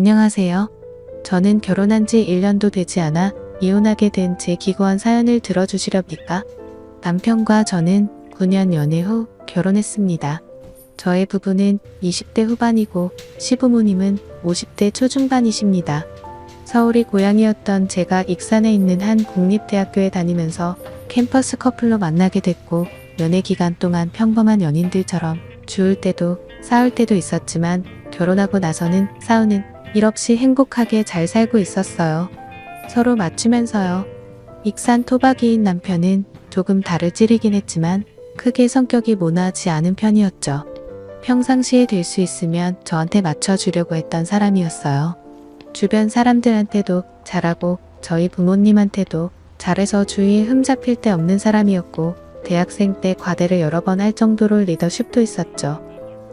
안녕하세요. 저는 결혼한 지 1년도 되지 않아 이혼하게 된 제 기고한 사연을 들어주시렵니까? 남편과 저는 9년 연애 후 결혼했습니다. 저의 부부는 20대 후반이고 시부모님은 50대 초중반이십니다. 서울이 고향이었던 제가 익산에 있는 한 국립대학교에 다니면서 캠퍼스 커플로 만나게 됐고 연애 기간 동안 평범한 연인들처럼 주울 때도 싸울 때도 있었지만 결혼하고 나서는 싸우는 일 없이 행복하게 잘 살고 있었어요. 서로 맞추면서요. 익산 토박이인 남편은 조금 달을 찌르긴 했지만 크게 성격이 모나지 않은 편이었죠. 평상시에 될 수 있으면 저한테 맞춰주려고 했던 사람이었어요. 주변 사람들한테도 잘하고 저희 부모님한테도 잘해서 주위에 흠잡힐 데 없는 사람이었고 대학생 때 과대를 여러 번 할 정도로 리더십도 있었죠.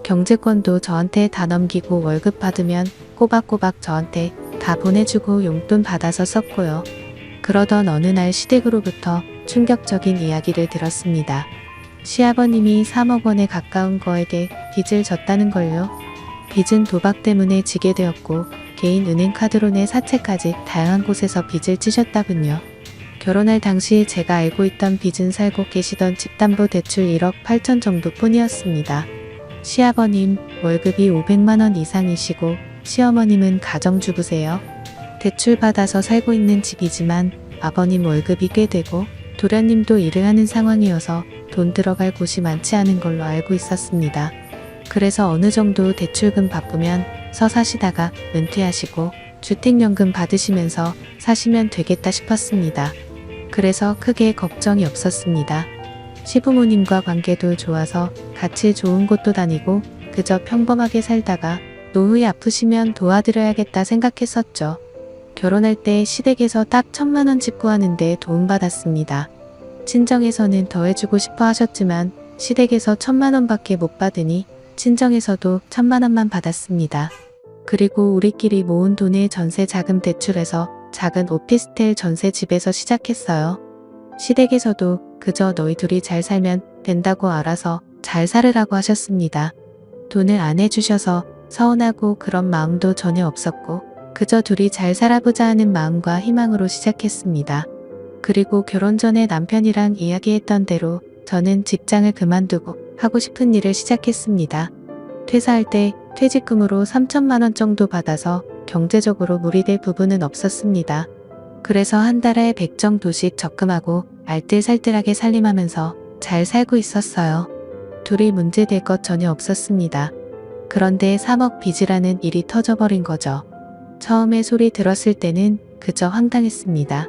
경제권도 저한테 다 넘기고 월급 받으면 꼬박꼬박 저한테 다 보내주고 용돈 받아서 썼고요. 그러던 어느 날 시댁으로부터 충격적인 이야기를 들었습니다. 시아버님이 3억 원에 가까운 거에게 빚을 졌다는 걸요. 빚은 도박 때문에 지게 되었고 개인 은행 카드로 내 사채까지 다양한 곳에서 빚을 지셨다군요. 결혼할 당시 제가 알고 있던 빚은 살고 계시던 집담보 대출 1억 8천 정도 뿐이었습니다. 시아버님 월급이 500만 원 이상이시고 시어머님은 가정주부세요. 대출 받아서 살고 있는 집이지만 아버님 월급이 꽤 되고 도련님도 일을 하는 상황이어서 돈 들어갈 곳이 많지 않은 걸로 알고 있었습니다. 그래서 어느 정도 대출금 바쁘면 서 사시다가 은퇴하시고 주택연금 받으시면서 사시면 되겠다 싶었습니다. 그래서 크게 걱정이 없었습니다. 시부모님과 관계도 좋아서 같이 좋은 곳도 다니고 그저 평범하게 살다가 노후에 아프시면 도와드려야겠다 생각했었죠. 결혼할 때 시댁에서 딱 천만 원집 구하는데 도움받았습니다. 친정에서는 더 해주고 싶어 하셨지만 시댁에서 천만 원밖에 못 받으니 친정에서도 천만 원만 받았습니다. 그리고 우리끼리 모은 돈에 전세 자금 대출해서 작은 오피스텔 전세 집에서 시작했어요. 시댁에서도 그저 너희 둘이 잘 살면 된다고 알아서 잘 살으라고 하셨습니다. 돈을 안 해주셔서 서운하고 그런 마음도 전혀 없었고 그저 둘이 잘 살아보자 하는 마음과 희망으로 시작했습니다. 그리고 결혼 전에 남편이랑 이야기했던 대로 저는 직장을 그만두고 하고 싶은 일을 시작했습니다. 퇴사할 때 퇴직금으로 3천만 원 정도 받아서 경제적으로 무리될 부분은 없었습니다. 그래서 한 달에 100 정도씩 적금하고 알뜰살뜰하게 살림하면서 잘 살고 있었어요. 둘이 문제될 것 전혀 없었습니다. 그런데 3억 빚이라는 일이 터져버린 거죠. 처음에 소리 들었을 때는 그저 황당했습니다.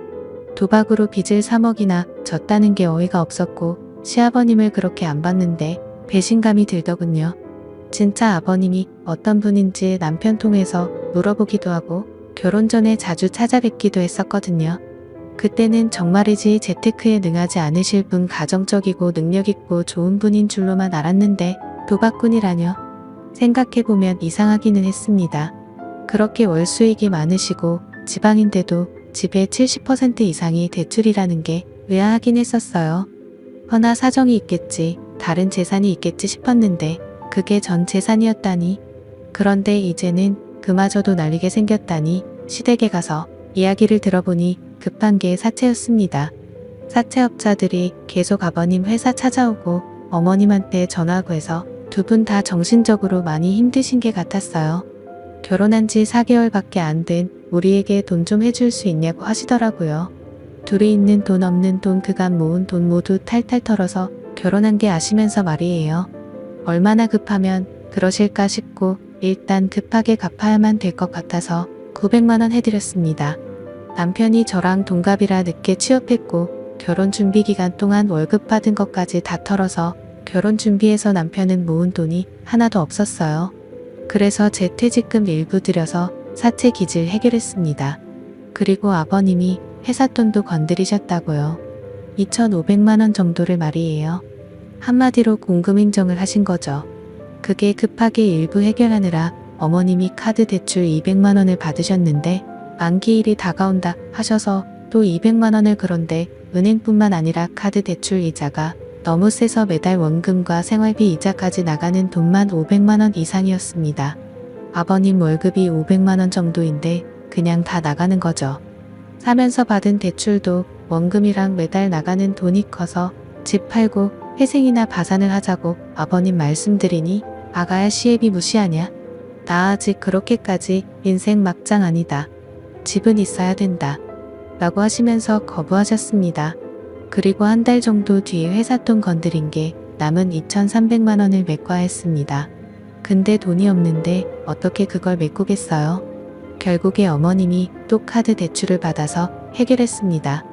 도박으로 빚을 3억이나 졌다는 게 어이가 없었고 시아버님을 그렇게 안 봤는데 배신감이 들더군요. 진짜 아버님이 어떤 분인지 남편 통해서 물어보기도 하고 결혼 전에 자주 찾아뵙기도 했었거든요. 그때는 정말이지 재테크에 능하지 않으실 분 가정적이고 능력있고 좋은 분인 줄로만 알았는데 도박꾼이라뇨. 생각해보면 이상하기는 했습니다. 그렇게 월 수익이 많으시고 지방인데도 집의 70% 이상이 대출이라는 게 의아하긴 했었어요. 허나 사정이 있겠지, 다른 재산이 있겠지 싶었는데 그게 전 재산이었다니. 그런데 이제는 그마저도 날리게 생겼다니 시댁에 가서 이야기를 들어보니 급한 게 사채였습니다. 사채업자들이 계속 아버님 회사 찾아오고 어머님한테 전화하고 해서 두 분 다 정신적으로 많이 힘드신 게 같았어요. 결혼한 지 4개월밖에 안 된 우리에게 돈 좀 해줄 수 있냐고 하시더라고요. 둘이 있는 돈 없는 돈 그간 모은 돈 모두 탈탈 털어서 결혼한 게 아시면서 말이에요. 얼마나 급하면 그러실까 싶고 일단 급하게 갚아야만 될 것 같아서 900만원 해드렸습니다. 남편이 저랑 동갑이라 늦게 취업했고 결혼 준비 기간 동안 월급 받은 것까지 다 털어서 결혼 준비해서 남편은 모은 돈이 하나도 없었어요. 그래서 제 퇴직금 일부 들여서 사채 기질 해결했습니다. 그리고 아버님이 회사 돈도 건드리셨다고요. 2,500만원 정도를 말이에요. 한마디로 공금 인정을 하신 거죠. 그게 급하게 일부 해결하느라 어머님이 카드 대출 200만원을 받으셨는데 만기일이 다가온다 하셔서 또 200만원을 그런데 은행뿐만 아니라 카드 대출 이자가 너무 세서 매달 원금과 생활비 이자까지 나가는 돈만 500만원 이상이었습니다. 아버님 월급이 500만원 정도인데 그냥 다 나가는 거죠. 사면서 받은 대출도 원금이랑 매달 나가는 돈이 커서 집 팔고 회생이나 바산을 하자고 아버님 말씀드리니 아가야 시애비 무시하냐? 나 아직 그렇게까지 인생 막장 아니다. 집은 있어야 된다. 라고 하시면서 거부하셨습니다. 그리고 한 달 정도 뒤에 회사 돈 건드린 게 남은 2,300만 원을 메꿔했습니다. 근데 돈이 없는데 어떻게 그걸 메꾸겠어요? 결국에 어머님이 또 카드 대출을 받아서 해결했습니다.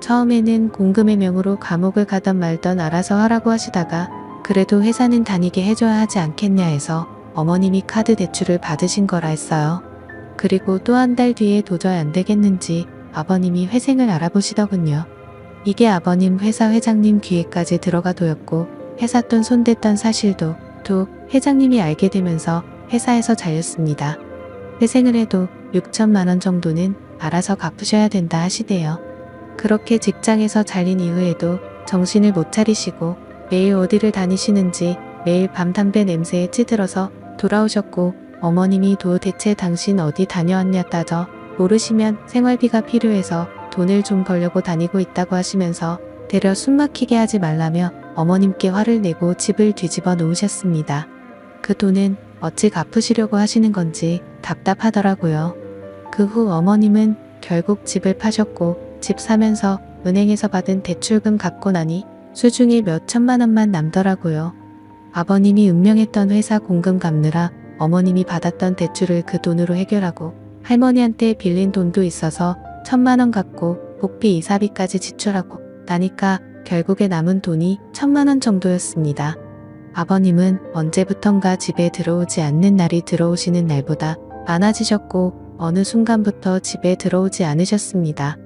처음에는 공금의 명으로 감옥을 가던 말던 알아서 하라고 하시다가 그래도 회사는 다니게 해줘야 하지 않겠냐 해서 어머님이 카드 대출을 받으신 거라 했어요. 그리고 또 한 달 뒤에 도저히 안 되겠는지 아버님이 회생을 알아보시더군요. 이게 아버님 회사 회장님 귀에까지 들어가 도였고 회사 돈 손댔던 사실도 또 회장님이 알게 되면서 회사에서 잘렸습니다. 회생을 해도 6천만 원 정도는 알아서 갚으셔야 된다 하시대요. 그렇게 직장에서 잘린 이후에도 정신을 못 차리시고 매일 어디를 다니시는지 매일 밤 담배 냄새에 찌들어서 돌아오셨고 어머님이 도대체 당신 어디 다녀왔냐 따져 모르시면 생활비가 필요해서 돈을 좀 벌려고 다니고 있다고 하시면서 되려 숨막히게 하지 말라며 어머님께 화를 내고 집을 뒤집어 놓으셨습니다. 그 돈은 어찌 갚으시려고 하시는 건지 답답하더라고요. 그 후 어머님은 결국 집을 파셨고 집 사면서 은행에서 받은 대출금 갚고 나니 수중에 몇 천만 원만 남더라고요. 아버님이 운명했던 회사 공금 갚느라 어머님이 받았던 대출을 그 돈으로 해결하고 할머니한테 빌린 돈도 있어서 천만 원 갚고 복비 이사비까지 지출하고 나니까 결국에 남은 돈이 천만 원 정도였습니다. 아버님은 언제부턴가 집에 들어오지 않는 날이 들어오시는 날보다 많아지셨고 어느 순간부터 집에 들어오지 않으셨습니다.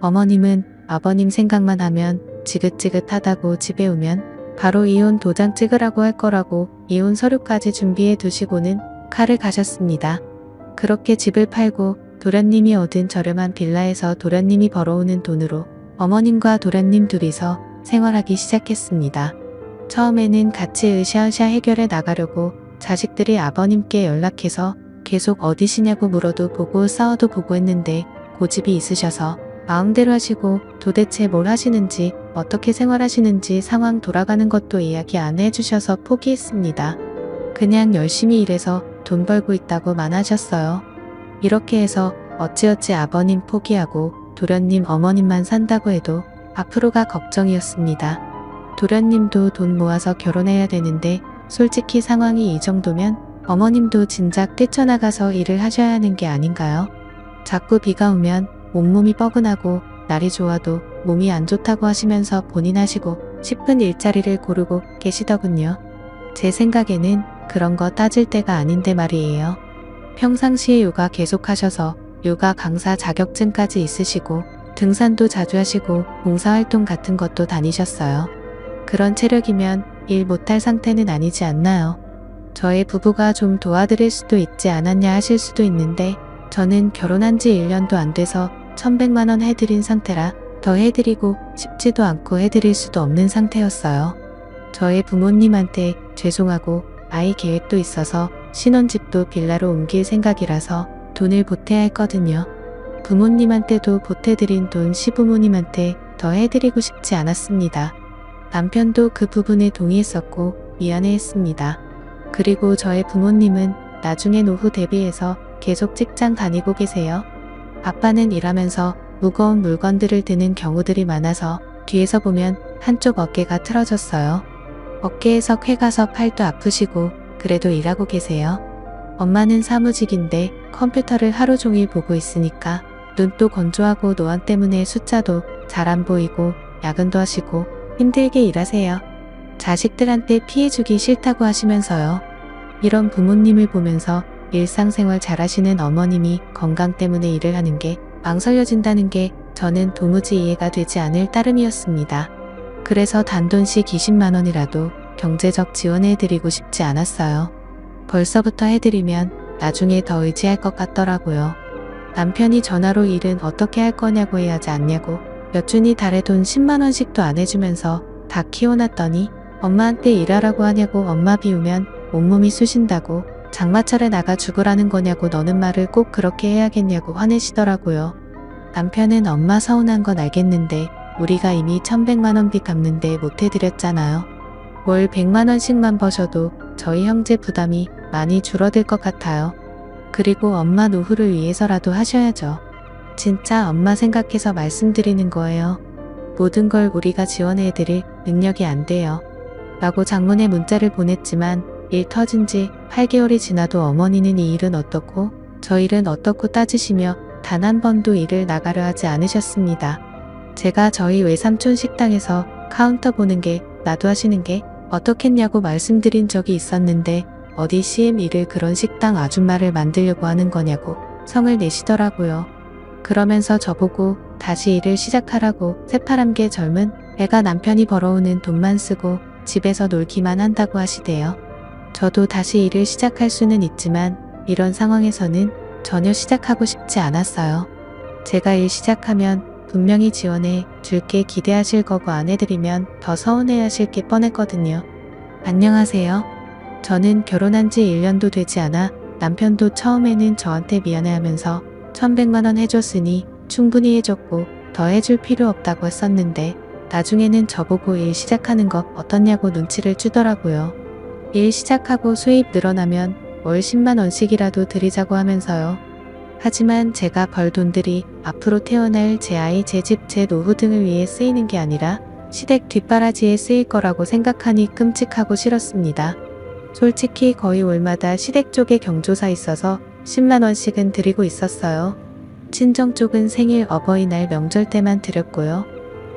어머님은 아버님 생각만 하면 지긋지긋하다고 집에 오면 바로 이혼 도장 찍으라고 할 거라고 이혼 서류까지 준비해 두시고는 칼을 가셨습니다. 그렇게 집을 팔고 도련님이 얻은 저렴한 빌라에서 도련님이 벌어오는 돈으로 어머님과 도련님 둘이서 생활하기 시작했습니다. 처음에는 같이 으쌰으쌰 해결해 나가려고 자식들이 아버님께 연락해서 계속 어디시냐고 물어도 보고 싸워도 보고 했는데 고집이 있으셔서 마음대로 하시고 도대체 뭘 하시는지 어떻게 생활하시는지 상황 돌아가는 것도 이야기 안 해주셔서 포기했습니다. 그냥 열심히 일해서 돈 벌고 있다고만 하셨어요. 이렇게 해서 어찌어찌 아버님 포기하고 도련님 어머님만 산다고 해도 앞으로가 걱정이었습니다. 도련님도 돈 모아서 결혼해야 되는데 솔직히 상황이 이 정도면 어머님도 진작 뛰쳐나가서 일을 하셔야 하는 게 아닌가요? 자꾸 비가 오면 온몸이 뻐근하고 날이 좋아도 몸이 안 좋다고 하시면서 본인 하시고 싶은 일자리를 고르고 계시더군요. 제 생각에는 그런 거 따질 때가 아닌데 말이에요. 평상시에 요가 계속 하셔서 요가 강사 자격증까지 있으시고 등산도 자주 하시고 봉사활동 같은 것도 다니셨어요. 그런 체력이면 일 못할 상태는 아니지 않나요? 저의 부부가 좀 도와드릴 수도 있지 않았냐 하실 수도 있는데 저는 결혼한 지 1년도 안 돼서 1100만원 해드린 상태라 더 해드리고 싶지도 않고 해드릴 수도 없는 상태였어요. 저의 부모님한테 죄송하고 아이 계획도 있어서 신혼집도 빌라로 옮길 생각이라서 돈을 보태야 했거든요. 부모님한테도 보태드린 돈 시부모님한테 더 해드리고 싶지 않았습니다. 남편도 그 부분에 동의했었고 미안해했습니다. 그리고 저의 부모님은 나중에 노후 대비해서 계속 직장 다니고 계세요. 아빠는 일하면서 무거운 물건들을 드는 경우들이 많아서 뒤에서 보면 한쪽 어깨가 틀어졌어요. 어깨에서 쾌 가서 팔도 아프시고 그래도 일하고 계세요. 엄마는 사무직인데 컴퓨터를 하루 종일 보고 있으니까 눈도 건조하고 노안 때문에 숫자도 잘 안 보이고 야근도 하시고 힘들게 일하세요. 자식들한테 피해주기 싫다고 하시면서요. 이런 부모님을 보면서 일상생활 잘하시는 어머님이 건강 때문에 일을 하는 게 망설여진다는 게 저는 도무지 이해가 되지 않을 따름이었습니다. 그래서 단돈씩 20만 원이라도 경제적 지원해드리고 싶지 않았어요. 벌써부터 해드리면 나중에 더 의지할 것 같더라고요. 남편이 전화로 일은 어떻게 할 거냐고 해야지 않냐고 몇 준이 달에 돈 10만 원씩도 안 해주면서 다 키워놨더니 엄마한테 일하라고 하냐고 엄마 비우면 온몸이 쑤신다고 장마철에 나가 죽으라는 거냐고 너는 말을 꼭 그렇게 해야겠냐고 화내시더라고요. 남편은 엄마 서운한 건 알겠는데 우리가 이미 1100만원 빚 갚는데 못 해드렸잖아요. 월 100만원씩만 버셔도 저희 형제 부담이 많이 줄어들 것 같아요. 그리고 엄마 노후를 위해서라도 하셔야죠. 진짜 엄마 생각해서 말씀드리는 거예요. 모든 걸 우리가 지원해드릴 능력이 안 돼요. 라고 장문의 문자를 보냈지만 일 터진 지 8개월이 지나도 어머니는 이 일은 어떻고 저 일은 어떻고 따지시며 단 한 번도 일을 나가려 하지 않으셨습니다. 제가 저희 외삼촌 식당에서 카운터 보는 게 나도 하시는 게 어떻겠냐고 말씀드린 적이 있었는데 어디 CM 일을 그런 식당 아줌마를 만들려고 하는 거냐고 성을 내시더라고요. 그러면서 저보고 다시 일을 시작하라고 새파람게 젊은 애가 남편이 벌어오는 돈만 쓰고 집에서 놀기만 한다고 하시대요. 저도 다시 일을 시작할 수는 있지만 이런 상황에서는 전혀 시작하고 싶지 않았어요. 제가 일 시작하면 분명히 지원해 줄게 기대하실 거고 안 해드리면 더 서운해 하실 게 뻔했거든요. 안녕하세요. 저는 결혼한 지 1년도 되지 않아 남편도 처음에는 저한테 미안해 하면서 1100만원 해줬으니 충분히 해줬고 더 해줄 필요 없다고 했었는데 나중에는 저보고 일 시작하는 거 어떻냐고 눈치를 주더라고요. 일 시작하고 수입 늘어나면 월 10만 원씩이라도 드리자고 하면서요. 하지만 제가 벌 돈들이 앞으로 태어날 제 아이, 제 집, 제 노후 등을 위해 쓰이는 게 아니라 시댁 뒷바라지에 쓰일 거라고 생각하니 끔찍하고 싫었습니다. 솔직히 거의 월마다 시댁 쪽에 경조사 있어서 10만원씩은 드리고 있었어요. 친정 쪽은 생일, 어버이날, 명절 때만 드렸고요.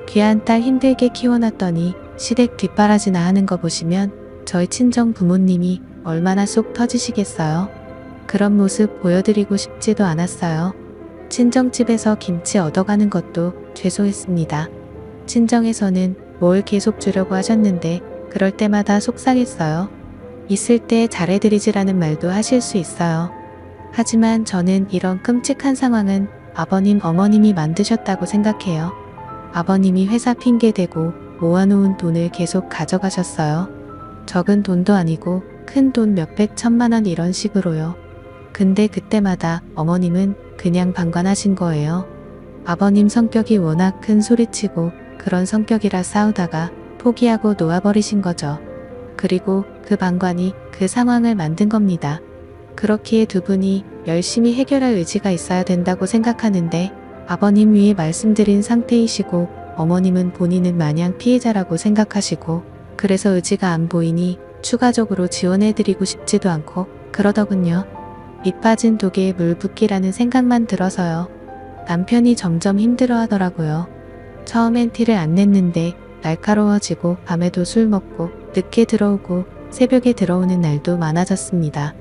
귀한 딸 힘들게 키워놨더니 시댁 뒷바라지나 하는 거 보시면 저희 친정 부모님이 얼마나 속 터지시겠어요. 그런 모습 보여드리고 싶지도 않았어요. 친정집에서 김치 얻어가는 것도 죄송했습니다. 친정에서는 뭘 계속 주려고 하셨는데 그럴 때마다 속상했어요. 있을 때 잘해드리지라는 말도 하실 수 있어요. 하지만 저는 이런 끔찍한 상황은 아버님, 어머님이 만드셨다고 생각해요. 아버님이 회사 핑계 대고 모아놓은 돈을 계속 가져가셨어요. 적은 돈도 아니고 큰 돈 몇백 천만 원 이런 식으로요. 근데 그때마다 어머님은 그냥 방관하신 거예요. 아버님 성격이 워낙 큰 소리치고 그런 성격이라 싸우다가 포기하고 놓아버리신 거죠. 그리고 그 방관이 그 상황을 만든 겁니다. 그렇기에 두 분이 열심히 해결할 의지가 있어야 된다고 생각하는데 아버님 위에 말씀드린 상태이시고 어머님은 본인은 마냥 피해자라고 생각하시고 그래서 의지가 안 보이니 추가적으로 지원해드리고 싶지도 않고 그러더군요. 밑 빠진 독에 물 붓기라는 생각만 들어서요. 남편이 점점 힘들어 하더라고요. 처음엔 티를 안 냈는데 날카로워지고 밤에도 술 먹고 늦게 들어오고 새벽에 들어오는 날도 많아졌습니다.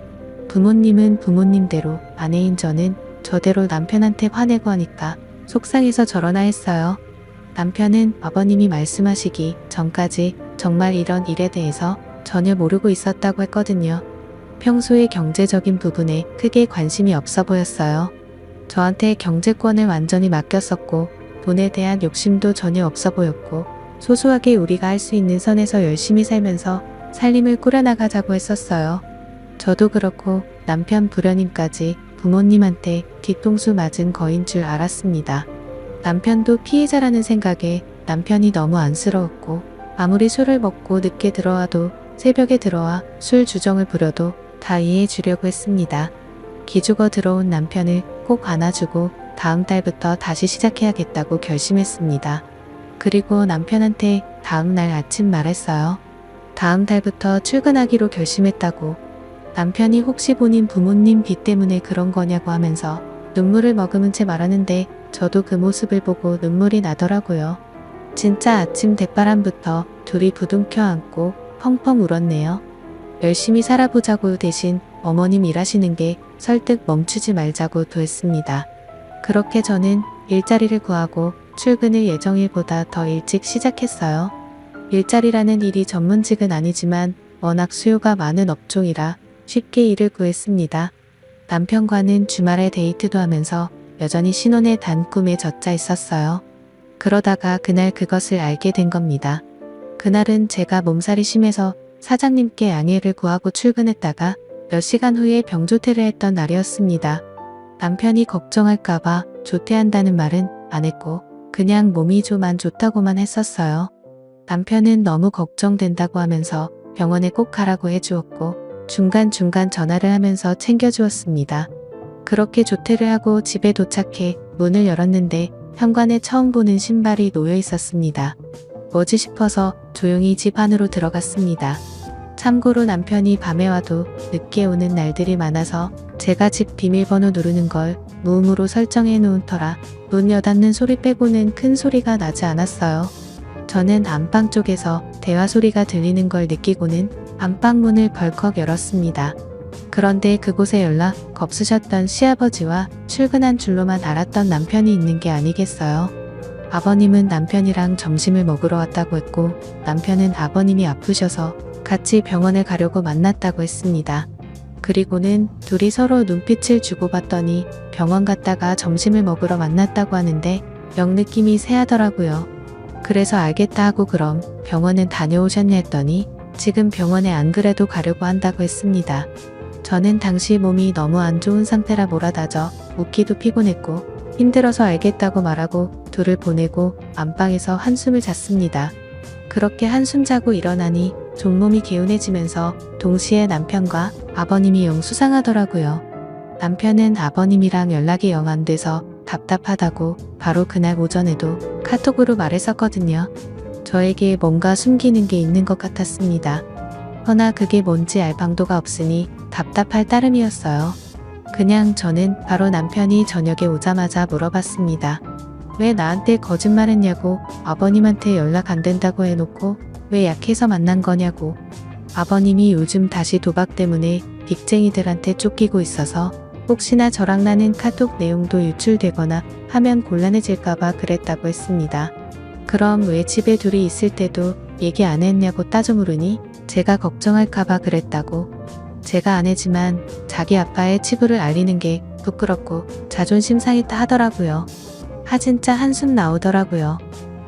부모님은 부모님대로 아내인 저는 저대로 남편한테 화내고 하니까 속상해서 저러나 했어요. 남편은 아버님이 말씀하시기 전까지 정말 이런 일에 대해서 전혀 모르고 있었다고 했거든요. 평소에 경제적인 부분에 크게 관심이 없어 보였어요. 저한테 경제권을 완전히 맡겼었고 돈에 대한 욕심도 전혀 없어 보였고 소소하게 우리가 할 수 있는 선에서 열심히 살면서 살림을 꾸려나가자고 했었어요. 저도 그렇고 남편 부려님까지 부모님한테 뒤통수 맞은 거인 줄 알았습니다. 남편도 피해자라는 생각에 남편이 너무 안쓰러웠고 아무리 술을 먹고 늦게 들어와도 새벽에 들어와 술 주정을 부려도 다 이해해 주려고 했습니다. 기죽어 들어온 남편을 꼭 안아주고 다음 달부터 다시 시작해야겠다고 결심했습니다. 그리고 남편한테 다음 날 아침 말했어요. 다음 달부터 출근하기로 결심했다고. 남편이 혹시 본인 부모님 빚 때문에 그런 거냐고 하면서 눈물을 머금은 채 말하는데 저도 그 모습을 보고 눈물이 나더라고요. 진짜 아침 대바람부터 둘이 부둥켜 안고 펑펑 울었네요. 열심히 살아보자고 대신 어머님 일하시는 게 설득 멈추지 말자고 도했습니다. 그렇게 저는 일자리를 구하고 출근을 예정일보다 더 일찍 시작했어요. 일자리라는 일이 전문직은 아니지만 워낙 수요가 많은 업종이라 쉽게 일을 구했습니다. 남편과는 주말에 데이트도 하면서 여전히 신혼의 단 꿈에 젖자 있었어요. 그러다가 그날 그것을 알게 된 겁니다. 그날은 제가 몸살이 심해서 사장님께 양해를 구하고 출근했다가 몇 시간 후에 병조퇴를 했던 날이었습니다. 남편이 걱정할까봐 조퇴한다는 말은 안 했고 그냥 몸이 좀 안 좋다고만 했었어요. 남편은 너무 걱정된다고 하면서 병원에 꼭 가라고 해주었고 중간중간 전화를 하면서 챙겨주었습니다. 그렇게 조퇴를 하고 집에 도착해 문을 열었는데 현관에 처음 보는 신발이 놓여 있었습니다. 뭐지 싶어서 조용히 집 안으로 들어갔습니다. 참고로 남편이 밤에 와도 늦게 오는 날들이 많아서 제가 집 비밀번호 누르는 걸 무음으로 설정해 놓은 터라 문 여닫는 소리 빼고는 큰 소리가 나지 않았어요. 저는 안방 쪽에서 대화 소리가 들리는 걸 느끼고는 안방 문을 벌컥 열었습니다. 그런데 그곳에 연락 없으셨던 시아버지와 출근한 줄로만 알았던 남편이 있는 게 아니겠어요. 아버님은 남편이랑 점심을 먹으러 왔다고 했고 남편은 아버님이 아프셔서 같이 병원에 가려고 만났다고 했습니다. 그리고는 둘이 서로 눈빛을 주고받더니 병원 갔다가 점심을 먹으러 만났다고 하는데 영 느낌이 세하더라고요. 그래서 알겠다 하고 그럼 병원은 다녀오셨냐 했더니 지금 병원에 안 그래도 가려고 한다고 했습니다. 저는 당시 몸이 너무 안 좋은 상태라 몰아다져 웃기도 피곤했고 힘들어서 알겠다고 말하고 둘을 보내고 안방에서 한숨을 잤습니다. 그렇게 한숨 자고 일어나니 종몸이 개운해지면서 동시에 남편과 아버님이 영 수상하더라고요. 남편은 아버님이랑 연락이 영 안 돼서 답답하다고 바로 그날 오전에도 카톡으로 말했었거든요. 저에게 뭔가 숨기는 게 있는 것 같았습니다. 허나 그게 뭔지 알 방도가 없으니 답답할 따름이었어요. 그냥 저는 바로 남편이 저녁에 오자마자 물어봤습니다. 왜 나한테 거짓말했냐고 아버님한테 연락 안 된다고 해놓고 왜 약해서 만난 거냐고 아버님이 요즘 다시 도박 때문에 빅쟁이들한테 쫓기고 있어서 혹시나 저랑 나는 카톡 내용도 유출되거나 하면 곤란해질까봐 그랬다고 했습니다. 그럼 왜 집에 둘이 있을 때도 얘기 안 했냐고 따져 물으니 제가 걱정할까봐 그랬다고 제가 아내지만 자기 아빠의 치부를 알리는 게 부끄럽고 자존심 상했다 하더라고요. 하 진짜 한숨 나오더라고요.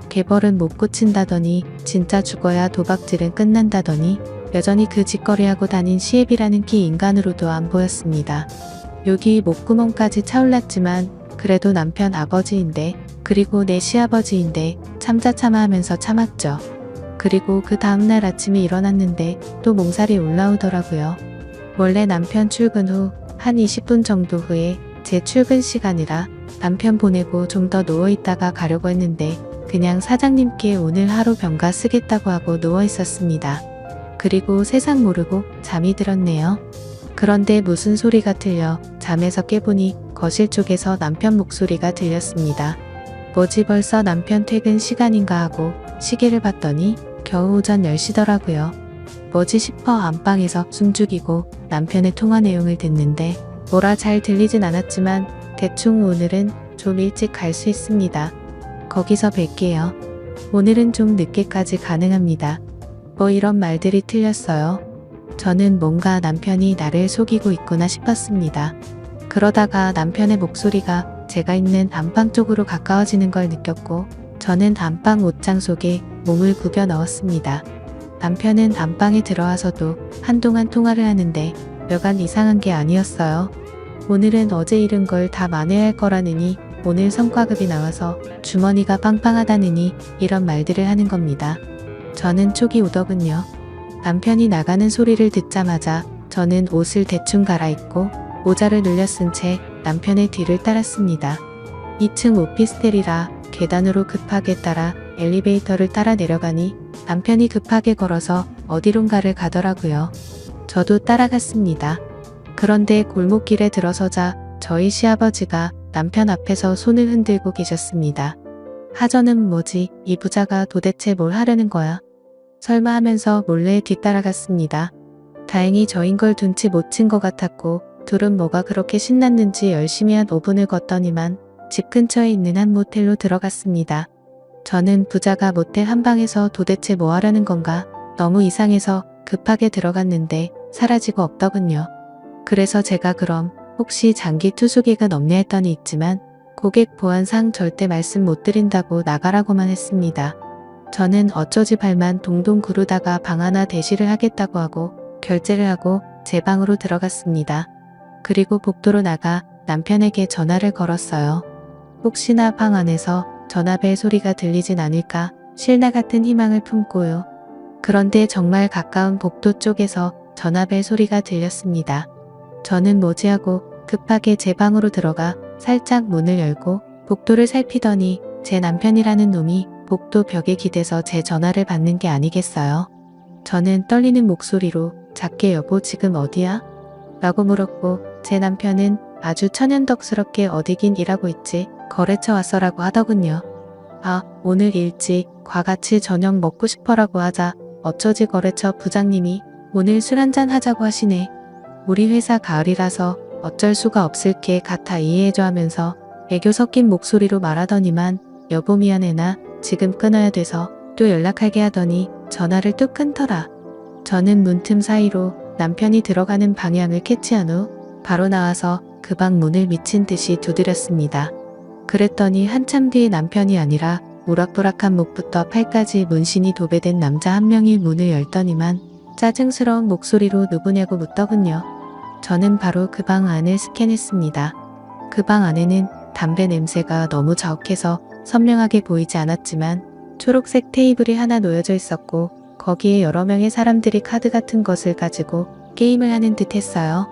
개벌은 못 고친다더니 진짜 죽어야 도박질은 끝난다더니 여전히 그 짓거리하고 다닌 시애비라는 키 인간으로도 안 보였습니다. 여기 목구멍까지 차올랐지만 그래도 남편 아버지인데 그리고 내 시아버지인데 참자 참아 하면서 참았죠. 그리고 그 다음날 아침에 일어났는데 또 몸살이 올라오더라고요. 원래 남편 출근 후 한 20분 정도 후에 제 출근 시간이라 남편 보내고 좀 더 누워있다가 가려고 했는데 그냥 사장님께 오늘 하루 병가 쓰겠다고 하고 누워 있었습니다. 그리고 세상 모르고 잠이 들었네요. 그런데 무슨 소리가 들려 잠에서 깨보니 거실 쪽에서 남편 목소리가 들렸습니다. 뭐지 벌써 남편 퇴근 시간인가 하고 시계를 봤더니 겨우 오전 10시더라고요. 뭐지 싶어 안방에서 숨죽이고 남편의 통화 내용을 듣는데 뭐라 잘 들리진 않았지만 대충 오늘은 좀 일찍 갈 수 있습니다. 거기서 뵐게요. 오늘은 좀 늦게까지 가능합니다. 뭐 이런 말들이 틀렸어요. 저는 뭔가 남편이 나를 속이고 있구나 싶었습니다. 그러다가 남편의 목소리가 제가 있는 안방 쪽으로 가까워지는 걸 느꼈고 저는 안방 옷장 속에 몸을 구겨 넣었습니다. 남편은 안방에 들어와서도 한동안 통화를 하는데 여간 이상한 게 아니었어요. 오늘은 어제 잃은 걸 다 만회할 거라느니 오늘 성과급이 나와서 주머니가 빵빵하다느니 이런 말들을 하는 겁니다. 저는 촉이 오더군요. 남편이 나가는 소리를 듣자마자 저는 옷을 대충 갈아입고 모자를 쓴채 남편의 뒤를 따랐습니다. 2층 오피스텔이라 계단으로 급하게 따라 엘리베이터를 따라 내려가니 남편이 급하게 걸어서 어디론가를 가더라고요. 저도 따라갔습니다. 그런데 골목길에 들어서자 저희 시아버지가 남편 앞에서 손을 흔들고 계셨습니다. 하저는 뭐지, 이 부자가 도대체 뭘 하려는 거야? 설마 하면서 몰래 뒤따라갔습니다. 다행히 저인 걸 둔치 못친것 같았고, 둘은 뭐가 그렇게 신났는지 열심히 한 5분을 걷더니만 집 근처에 있는 한 모텔로 들어갔습니다. 저는 부자가 모텔 한 방에서 도대체 뭐 하려는 건가 너무 이상해서 급하게 들어갔는데 사라지고 없더군요. 그래서 제가 그럼 혹시 장기 투숙객은 없냐 했더니 있지만 고객 보안상 절대 말씀 못 드린다고 나가라고만 했습니다. 저는 어쩌지 발만 동동 구르다가 방 하나 대시를 하겠다고 하고 결제를 하고 제 방으로 들어갔습니다. 그리고 복도로 나가 남편에게 전화를 걸었어요. 혹시나 방 안에서 전화벨 소리가 들리진 않을까 실나 같은 희망을 품고요. 그런데 정말 가까운 복도 쪽에서 전화벨 소리가 들렸습니다. 저는 뭐지하고 급하게 제 방으로 들어가 살짝 문을 열고 복도를 살피더니 제 남편이라는 놈이 복도 벽에 기대서 제 전화를 받는 게 아니겠어요. 저는 떨리는 목소리로 작게 여보 지금 어디야? 라고 물었고 제 남편은 아주 천연덕스럽게 어디긴 일하고 있지 거래처 왔어라고 하더군요. 아 오늘 일찍 과같이 저녁 먹고 싶어라고 하자 어쩌지 거래처 부장님이 오늘 술 한잔 하자고 하시네. 우리 회사 가을이라서 어쩔 수가 없을 게 같아 이해해줘 하면서 애교 섞인 목소리로 말하더니만 여보 미안해 나 지금 끊어야 돼서 또 연락하게 하더니 전화를 뚝 끊더라. 저는 문틈 사이로 남편이 들어가는 방향을 캐치한 후 바로 나와서 그 방 문을 미친 듯이 두드렸습니다. 그랬더니 한참 뒤에 남편이 아니라 우락부락한 목부터 팔까지 문신이 도배된 남자 한 명이 문을 열더니만 짜증스러운 목소리로 누구냐고 묻더군요. 저는 바로 그 방 안을 스캔했습니다. 그 방 안에는 담배 냄새가 너무 자욱해서 선명하게 보이지 않았지만 초록색 테이블이 하나 놓여져 있었고 거기에 여러 명의 사람들이 카드 같은 것을 가지고 게임을 하는 듯 했어요.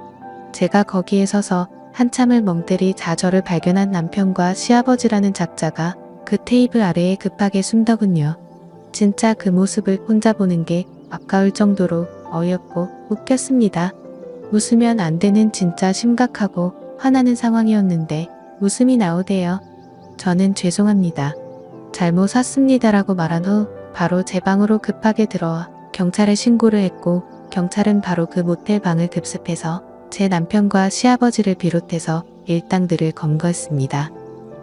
제가 거기에 서서 한참을 멍때리 자저를 발견한 남편과 시아버지라는 작자가 그 테이블 아래에 급하게 숨더군요. 진짜 그 모습을 혼자 보는 게 아까울 정도로 어이없고 웃겼습니다. 웃으면 안 되는 진짜 심각하고 화나는 상황이었는데 웃음이 나오대요. 저는 죄송합니다. 잘못 샀습니다라고 말한 후 바로 제 방으로 급하게 들어와 경찰에 신고를 했고 경찰은 바로 그 모텔 방을 급습해서 제 남편과 시아버지를 비롯해서 일당들을 검거했습니다.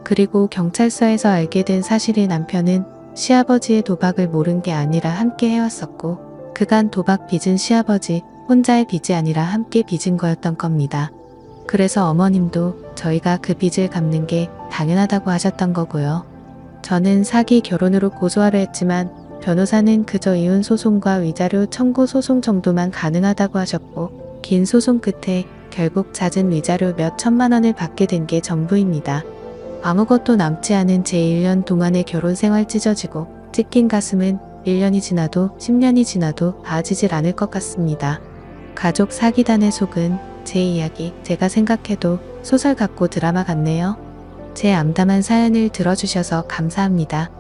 그리고 경찰서에서 알게 된 사실의 남편은 시아버지의 도박을 모른 게 아니라 함께 해왔었고 그간 도박 빚은 시아버지 혼자의 빚이 아니라 함께 빚은 거였던 겁니다. 그래서 어머님도 저희가 그 빚을 갚는 게 당연하다고 하셨던 거고요. 저는 사기 결혼으로 고소하려 했지만 변호사는 그저 이혼 소송과 위자료 청구 소송 정도만 가능하다고 하셨고 긴 소송 끝에 결국 잦은 위자료 몇 천만 원을 받게 된 게 전부입니다. 아무것도 남지 않은 제 1년 동안의 결혼 생활 찢어지고 찢긴 가슴은 1년이 지나도 10년이 지나도 아지질 않을 것 같습니다. 가족 사기단의 속은 제 이야기 제가 생각해도 소설 같고 드라마 같네요. 제 암담한 사연을 들어주셔서 감사합니다.